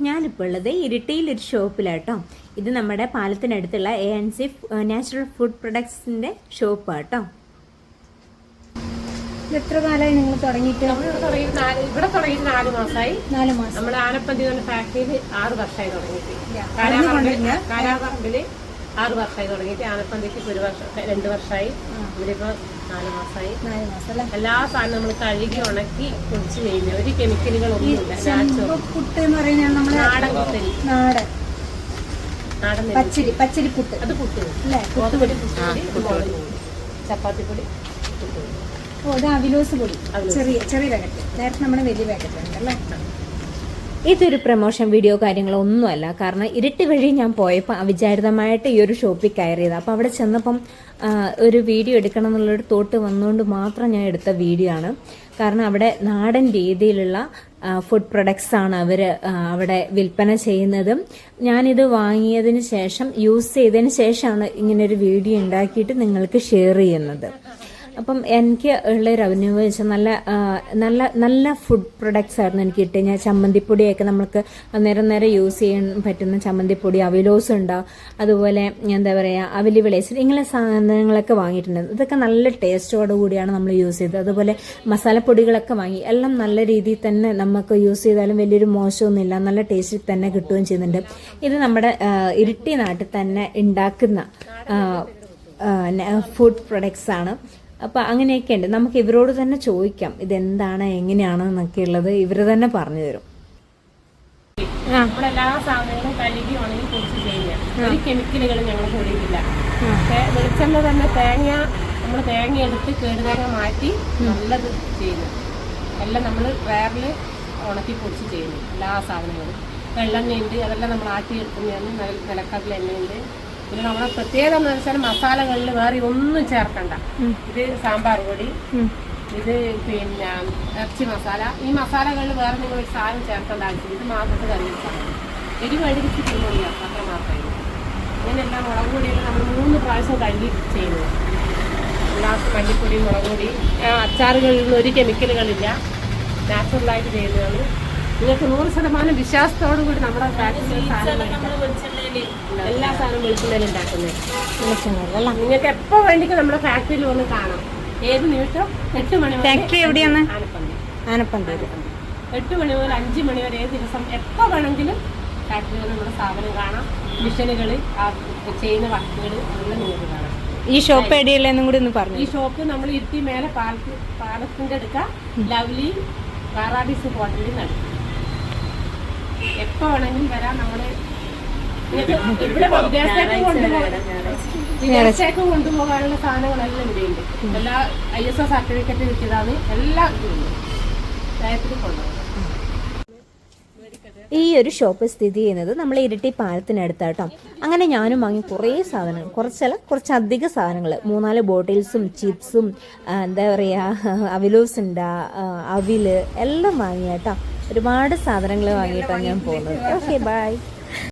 ഞാനിപ്പോൾ ഉള്ളത് ഇരിട്ടിയിൽ ഒരു ഷോപ്പിലാട്ടോ. ഇത് നമ്മുടെ പാലത്തിനടുത്തുള്ള A N C natural food പ്രൊഡക്ട്സിന്റെ ഷോപ്പാട്ടോ. ഇത് എത്ര കാലമായി നിങ്ങൾ തുടങ്ങിയിട്ട്? നമ്മളിവിടെ തുടങ്ങി നാല് ഇവിടെ തുടങ്ങിയിട്ട് നാല് മാസമായി നാല് മാസം. നമ്മൾ ആനപ്പന്തി ഫാക്ടറിയിൽ ആറ് വർഷമായി തുടങ്ങിയിട്ട്. Yeah. ആറ് വർഷമായി തുടങ്ങിയിട്ട് ആനപ്പന്തിക്ക് ഒരു വർഷം രണ്ട് വർഷമായി. ഇവിടിപ്പോ നാല് മാസമായി. നാല് മാസം എല്ലാ സാധനവും നമ്മൾ കഴുകി ഉണക്കി പൊടിച്ച് കഴിഞ്ഞ. ഒരു കെമിക്കലുകളൊന്നുമില്ല നാച്ചുറൽ പുട്ട് എന്ന് പറയുന്നത് നമ്മളെ നാടൻ കുത്തരി നാടൻ. നാടൻ പച്ചരി പച്ചരി പുട്ട്. അത് പുട്ട് അല്ലേ? ഗോതമ്പൊടി പുട്ടുപൊടി മുളക് പൊടി ചപ്പാത്തിപ്പൊടി ഓ ഇത് അവിലോസ് പൊടി. ചെറിയ ചെറിയ പാക്കറ്റ്. നേരത്തെ നമ്മുടെ വലിയ പാക്കറ്റ് ഉണ്ട് അല്ലേ ഇതൊരു പ്രൊമോഷൻ വീഡിയോ കാര്യങ്ങളോ ഒന്നുമല്ല കാരണം ഇരുട്ട് വഴി ഞാൻ പോയപ്പോൾ അവിചാരിതമായിട്ട് ഈ ഒരു ഷോപ്പിൽ കയറിയത്. അപ്പോൾ അവിടെ ചെന്നപ്പം ഒരു വീഡിയോ എടുക്കണം എന്നുള്ളൊരു തോട്ട് വന്നുകൊണ്ട് മാത്രം ഞാൻ എടുത്ത വീഡിയോ ആണ്. കാരണം അവിടെ നാടൻ രീതിയിലുള്ള ഫുഡ് പ്രൊഡക്ട്സ് ആണ് അവർ അവിടെ വിൽപ്പന ചെയ്യുന്നതും. ഞാനിത് വാങ്ങിയതിന് ശേഷം യൂസ് ചെയ്തതിന് ശേഷമാണ് ഇങ്ങനൊരു വീഡിയോ ഉണ്ടാക്കിയിട്ട് നിങ്ങൾക്ക് ഷെയർ ചെയ്യുന്നത്. അപ്പം എനിക്ക് ഉള്ളൊരു അനുഭവം വെച്ചാൽ നല്ല നല്ല നല്ല ഫുഡ് പ്രൊഡക്ട്സ് ആയിരുന്നു എനിക്ക് കിട്ടിയത്. ഞാൻ ചമ്മന്തിപ്പൊടിയൊക്കെ നമുക്ക് നേരം നേരം യൂസ് ചെയ്യാൻ പറ്റുന്ന ചമ്മന്തിപ്പൊടി അവിലോസ് ഉണ്ടാവും അതുപോലെ എന്താ പറയുക അവലി വിളേസ് ഇങ്ങനെ സാധനങ്ങളൊക്കെ വാങ്ങിയിട്ടുണ്ട്. ഇതൊക്കെ നല്ല ടേസ്റ്റോടു കൂടിയാണ് നമ്മൾ യൂസ് ചെയ്തത്. അതുപോലെ മസാലപ്പൊടികളൊക്കെ വാങ്ങി. എല്ലാം നല്ല രീതിയിൽ തന്നെ നമുക്ക് യൂസ് ചെയ്താലും വലിയൊരു മോശമൊന്നുമില്ല. നല്ല ടേസ്റ്റിൽ തന്നെ കിട്ടുകയും ചെയ്യുന്നുണ്ട്. ഇത് നമ്മുടെ ഇരിട്ടി നാട്ടിൽ തന്നെ ഉണ്ടാക്കുന്ന ഫുഡ് പ്രൊഡക്ട്സ് ആണ്. അപ്പൊ അങ്ങനെയൊക്കെ ഉണ്ട്. നമുക്ക് ഇവരോട് തന്നെ ചോദിക്കാം. ഇതെന്താണ് എങ്ങനെയാണ് എന്നൊക്കെ ഉള്ളത് ഇവർ തന്നെ പറഞ്ഞു തരും. നമ്മളെല്ലാ സാധനങ്ങളും കഴുകി ഉണങ്ങി പൊടിച്ച് ചെയ്യുക. ഒരു കെമിക്കലുകളും ഞങ്ങൾ പൊടിയില്ല വെളിച്ചെണ്ണ തന്നെ തേങ്ങ നമ്മൾ തേങ്ങ എടുത്ത് കേടുതേങ്ങ മാറ്റി നല്ലത് ചെയ്യുന്നു. എല്ലാം നമ്മൾ വേറിൽ ഉണക്കി പൊടിച്ച് ചെയ്യുന്നു. എല്ലാ സാധനങ്ങളും. വെള്ളെണ്ണയുണ്ട് അതെല്ലാം നമ്മൾ ആട്ടി എടുക്കുന്നതാണ് നില നിലക്കടല എണ്ണയുണ്ട് പിന്നെ നമ്മുടെ പ്രത്യേകത എന്ന് വെച്ചാൽ മസാലകളിൽ വേറെ ഒന്നും ചേർക്കണ്ട. ഇത് സാമ്പാർ പൊടി ഇത് പിന്നെ ഇറച്ചി മസാല. ഈ മസാലകളിൽ വേറെ നിങ്ങൾ ഒരു സാധനം ചേർക്കേണ്ട ആവശ്യമില്ല. ഇത് മാത്രത്തിൽ കറി വെച്ചാൽ എരിവ് തിരുമണിയാണ് അത്ര മാത്രമേ അങ്ങനെയെല്ലാം മുളക് പൊടിയെല്ലാം നമ്മൾ മൂന്ന് പ്രാവശ്യം കഴുകി ചെയ്യുന്നത്. ലാസ്റ്റ് മല്ലിപ്പൊടി മുളക് പൊടി. ആ, അച്ചാറുകളിൽ നിന്ന് ഒരു കെമിക്കലുകളില്ല നാച്ചുറലായിട്ട് ചെയ്യുന്നതാണ്. നിങ്ങൾക്ക് നൂറ് ശതമാനം വിശ്വാസത്തോടു കൂടി നമ്മുടെ ഫാക്ടറിയിൽ സാധനം സാധനവും വെളിച്ചെണ്ണയിൽ ഉണ്ടാക്കുന്നത്. നിങ്ങൾക്ക് എപ്പോ വേണ്ടിക്കും നമ്മുടെ ഫാക്ടറിയിൽ വന്ന് കാണാം. ഏത് നിമിഷം? എട്ട് മണി ഫാക്ടറി എവിടെയാണ്? ആനപ്പന്തി. ആനപ്പന്തൂര് എട്ട് മണി മുതൽ അഞ്ച് മണി വരെ ഏത് ദിവസം എപ്പോ വേണമെങ്കിലും ഫാക്ടറിയിൽ നമ്മുടെ സ്ഥാപനം കാണാം. മിഷനുകൾ ചെയ്യുന്ന വർക്കുകൾ എല്ലാം നിങ്ങൾക്ക് കാണാം. ഈ ഷോപ്പ് എവിടെയല്ലെന്നും കൂടി ഒന്ന് പറഞ്ഞു? ഈ ഷോപ്പ് നമ്മൾ ഇരുത്തി മേലെ പാലത്ത് പാലത്തിന്റെ അടുക്ക ലവ്ലി കാറാബീസ് ഹോട്ടലിൽ നടക്കും എപ്പോ വേണമെങ്കിലും വരാം. നമ്മൾ ഇവിടെ വിദേശത്തേക്ക് കൊണ്ടുപോകാൻ കൊണ്ടുപോകാനുള്ള സാധനങ്ങളെല്ലാം ഇവിടെയുണ്ട്. എല്ലാ ഐ എസ് ഒ സർട്ടിഫിക്കറ്റ് കിട്ടിയതാണ്. എല്ലാം കൊണ്ടുപോകാം. ഈ ഒരു ഷോപ്പ് സ്ഥിതി ചെയ്യുന്നത് നമ്മൾ ഇരട്ടി പാലത്തിനടുത്താട്ടോ. അങ്ങനെ ഞാനും വാങ്ങി കുറേ സാധനങ്ങൾ. കുറച്ചല്ല കുറച്ചധികം സാധനങ്ങൾ. മൂന്നാൽ ബോട്ടിൽസും ചിപ്സും എന്താ പറയുക അവിലൂസ് ഉണ്ട് അവിൽ എല്ലാം വാങ്ങിയാട്ടോ. ഒരുപാട് സാധനങ്ങൾ വാങ്ങിയിട്ടാണ് ഞാൻ പോകുന്നത്. Okay bye.